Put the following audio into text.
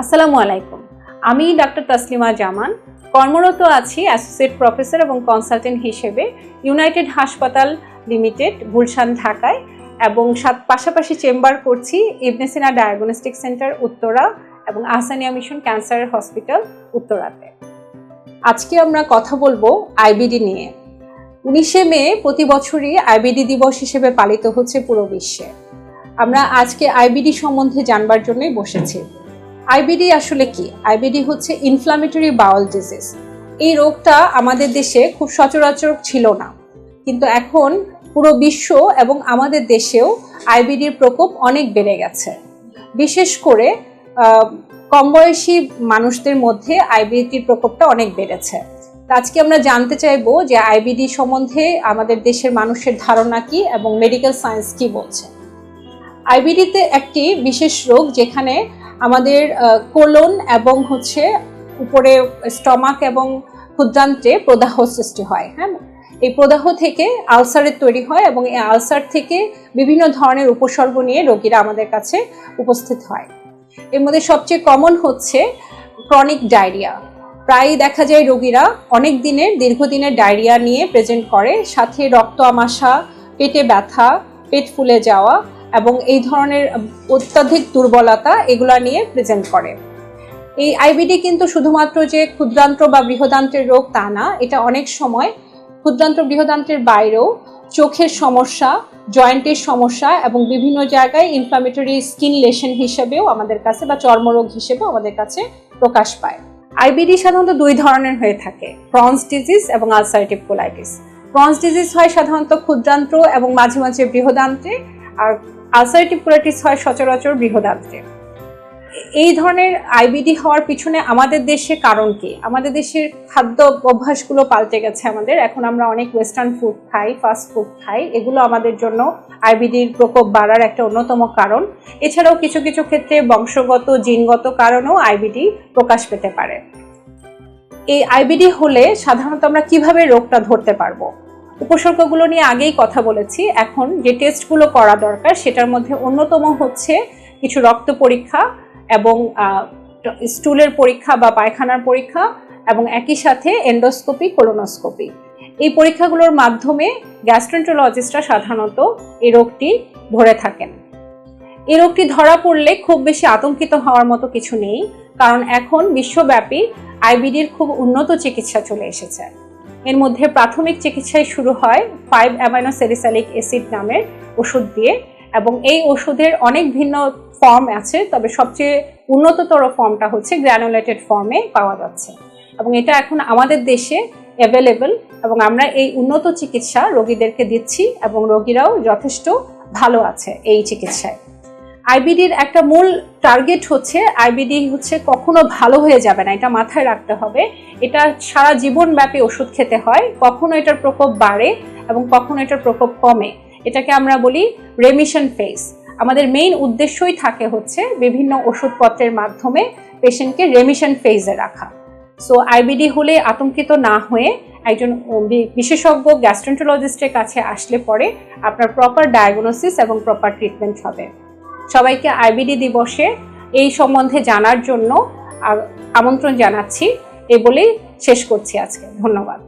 আসসালামু আলাইকুম। আমি ডক্টর তসলিমা জামান, কর্মরত আছি অ্যাসোসিয়েট প্রফেসর এবং কনসালটেন্ট হিসেবে ইউনাইটেড হাসপাতাল লিমিটেড, গুলশান ঢাকায় এবং সাত- পাশাপাশি চেম্বার করছি ইবনেসিনা ডায়াগনস্টিক সেন্টার উত্তরা এবং আহসানিয়া মিশন ক্যান্সার হসপিটাল উত্তরাতে। আজকে আমরা কথা বলব আইবিডি নিয়ে। উনিশে মে প্রতি বছরই আইবিডি দিবস হিসেবে পালিত হচ্ছে পুরো বিশ্বে। আমরা আজকে আইবিডি সম্বন্ধে জানবার জন্যই বসেছি। আইবিডি আসলে কি? আইবিডি হচ্ছে ইনফ্লামেটরি বাউল ডিজিজ এই রোগটা আমাদের দেশে খুব সচরাচর ছিল না। কিন্তু এখন পুরো বিশ্ব এবং আমাদের দেশেও আইবিডির প্রকোপ অনেক বেড়ে গেছে। বিশেষ করে কম বয়সী মানুষদের মধ্যে আইবিডির প্রকোপটা অনেক বেড়েছে। আজকে আমরা জানতে চাইব যে আইবিডি সম্বন্ধে আমাদের দেশের মানুষের ধারণা কি এবং মেডিকেল সায়েন্স কি বলছে। আইবিডিতে একটি বিশেষ রোগ যেখানে আমাদের কোলন এবং হচ্ছে উপরে স্টমাক এবং ক্ষুদ্রান্তে প্রদাহ সৃষ্টি হয় হ্যাঁ? এই প্রদাহ থেকে আলসারের তৈরি হয় এবং এই আলসার থেকে বিভিন্ন ধরনের উপসর্গ নিয়ে রোগীরা আমাদের কাছে উপস্থিত হয়। এর মধ্যে সবচেয়ে কমন হচ্ছে ক্রনিক ডায়রিয়া প্রায়ই দেখা যায় রোগীরা অনেক দিনের, দীর্ঘদিনের ডায়রিয়া নিয়ে প্রেজেন্ট করে, সাথে রক্ত আমাশা, পেটে ব্যথা, পেট ফুলে যাওয়া এবং এই ধরনের অত্যাধিক দুর্বলতা এগুলা নিয়ে প্রেজেন্ট করে। এই আইবিডি কিন্তু শুধুমাত্র যে ক্ষুদ্রান্ত্র বা বৃহদান্ত্রের রোগ তা না, এটা অনেক সময় ক্ষুদ্রান্ত্র, বৃহদান্ত্রের বাইরেও চোখের সমস্যা, জয়েন্টের সমস্যা এবং বিভিন্ন জায়গায় ইনফ্লামেটরি স্কিন লেশন হিসেবেও আমাদের কাছে বা চর্মরোগ হিসেবেও আমাদের কাছে প্রকাশ পায়। আইবিডি সাধারণত দুই ধরনের হয়ে থাকে ক্রনস ডিজিজ এবং আলসারেটিভ কোলাইটিস ক্রনস ডিজিজ হয় সাধারণত ক্ষুদ্রান্ত্র এবং মাঝে মাঝে বৃহদান্ত্রে, আর আলসারেটিভ কোলাইটিস হয় সচরাচর বৃহদান্ত্রে। এই ধরনের আইবিডি হওয়ার পিছনে আমাদের দেশে কারণ কি? আমাদের দেশের খাদ্য অভ্যাসগুলো পাল্টে গেছে আমাদের। এখন আমরা অনেক ওয়েস্টার্ন ফুড খাই ফাস্ট ফুড খাই। এগুলো আমাদের জন্য আইবিডির প্রকোপ বাড়ার একটা অন্যতম কারণ। এছাড়াও কিছু কিছু ক্ষেত্রে বংশগত, জিনগত কারণেও আইবিডি প্রকাশ পেতে পারে। এই আইবিডি হলে সাধারণত আমরা কীভাবে রোগটা ধরতে পারব? উপসর্গগুলো নিয়ে আগেই কথা বলেছি। এখন যে টেস্টগুলো করা দরকার, সেটার মধ্যে অন্যতম হচ্ছে কিছু রক্ত পরীক্ষা এবং স্টুলের পরীক্ষা বা পায়খানার পরীক্ষা এবং একই সাথে এন্ডোস্কোপি কোলোনোস্কোপি এই পরীক্ষাগুলোর মাধ্যমে গ্যাস্ট্রেন্টোলজিস্টরা সাধারণত এই রোগটি ধরে থাকেন। এই রোগটি ধরা পড়লে খুব বেশি আতঙ্কিত হওয়ার মতো কিছু নেই, কারণ এখন বিশ্বব্যাপী আইবিডির খুব উন্নত চিকিৎসা চলে এসেছে। এর মধ্যে প্রাথমিক চিকিৎসায় শুরু হয় ফাইভ অ্যামাইনো সেরিসালিক অ্যাসিড নামের ওষুধ দিয়ে এবং এই ওষুধের অনেক ভিন্ন ফর্ম আছে, তবে সবচেয়ে উন্নততর ফর্মটা হচ্ছে গ্র্যানুলেটেড ফর্মে পাওয়া যাচ্ছে। এবং এটা এখন আমাদের দেশে অ্যাভেলেবল এবং আমরা এই উন্নত চিকিৎসা রোগীদেরকে দিচ্ছি এবং রোগীরাও যথেষ্ট ভালো আছে এই চিকিৎসায়। আইবিডির একটা মূল টার্গেট হচ্ছে আইবিডি হচ্ছে কখনো ভালো হয়ে যাবে না, এটা মাথায় রাখতে হবে। এটা সারা জীবনব্যাপী ওষুধ খেতে হয়, কখনো এটার প্রকোপ বাড়ে এবং কখনো এটার প্রকোপ কমে। এটাকে আমরা বলি রেমিশন ফেজ আমাদের মেইন উদ্দেশ্যই থাকে হচ্ছে বিভিন্ন ওষুধপত্রের মাধ্যমে পেশেন্টকে রেমিশন ফেজে রাখা। সো আইবিডি হলে আতঙ্কিত না হয়ে একজন বিশেষজ্ঞ গ্যাস্ট্রেন্টোলজিস্টের কাছে আসলে পরে আপনার প্রপার ডায়াগনোসিস এবং প্রপার ট্রিটমেন্ট হবে। সবাইকে আইবিডি দিবসে এই সম্বন্ধে জানার জন্য আমন্ত্রণ জানাচ্ছি। এ বলেই শেষ করছি আজকে। ধন্যবাদ।